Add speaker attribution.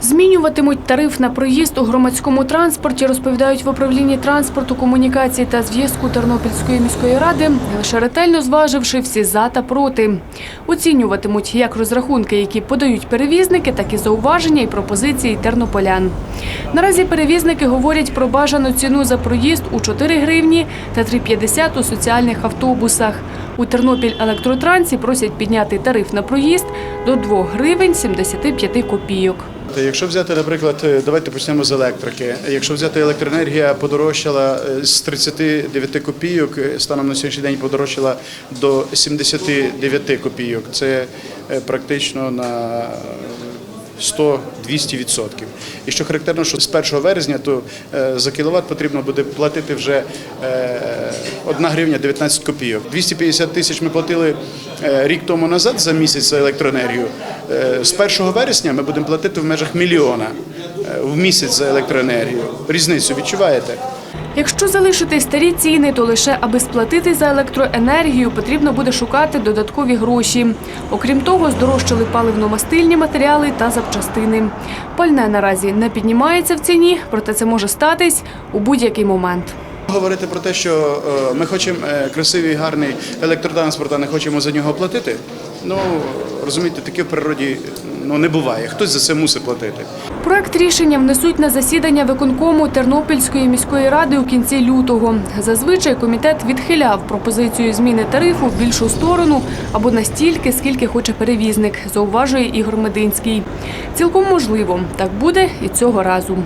Speaker 1: Змінюватимуть тариф на проїзд у громадському транспорті, розповідають в управлінні транспорту, комунікації та зв'язку Тернопільської міської ради, лише ретельно зваживши всі за та проти. Оцінюватимуть як розрахунки, які подають перевізники, так і зауваження і пропозиції тернополян. Наразі перевізники говорять про бажану ціну за проїзд у 4 гривні та 3,50 у соціальних автобусах. У Тернопіль електротрансі просять підняти тариф на проїзд до 2 гривень 75 копійок.
Speaker 2: Якщо взяти, наприклад, е, давайте почнемо з електрики. Якщо взяти електроенергія, подорожчала е, з 39 копійок, е, станом на сьогоднішній день подорожчала до 79 копійок. Це практично на 100-200 відсотків. І що характерно, що з 1 вересня то за кіловат потрібно буде платити вже е, 1 гривня 19 копійок. 250 тисяч ми платили рік тому назад за місяць за електроенергію. Е, З 1 вересня ми будемо платити в межах мільйона е, в місяць за електроенергію. Різницю відчуваєте?
Speaker 1: Якщо залишити старі ціни, то лише аби сплатити за електроенергію, потрібно буде шукати додаткові гроші. Окрім того, здорожчали паливно-мастильні матеріали та запчастини. Пальне наразі не піднімається в ціні, проте це може статись у будь-який момент.
Speaker 2: Говорити про те, що е, ми хочемо е, красивий, гарний електротранспорт, а не хочемо за нього платити. Ну розумієте, таке в природі ну не буває. Хтось за це мусить платити.
Speaker 1: Проект рішення внесуть на засідання виконкому Тернопільської міської ради у кінці лютого. Зазвичай комітет відхиляв пропозицію зміни тарифу в більшу сторону або настільки, скільки хоче перевізник, зауважує Ігор Мединський. Цілком можливо, так буде і цього разу.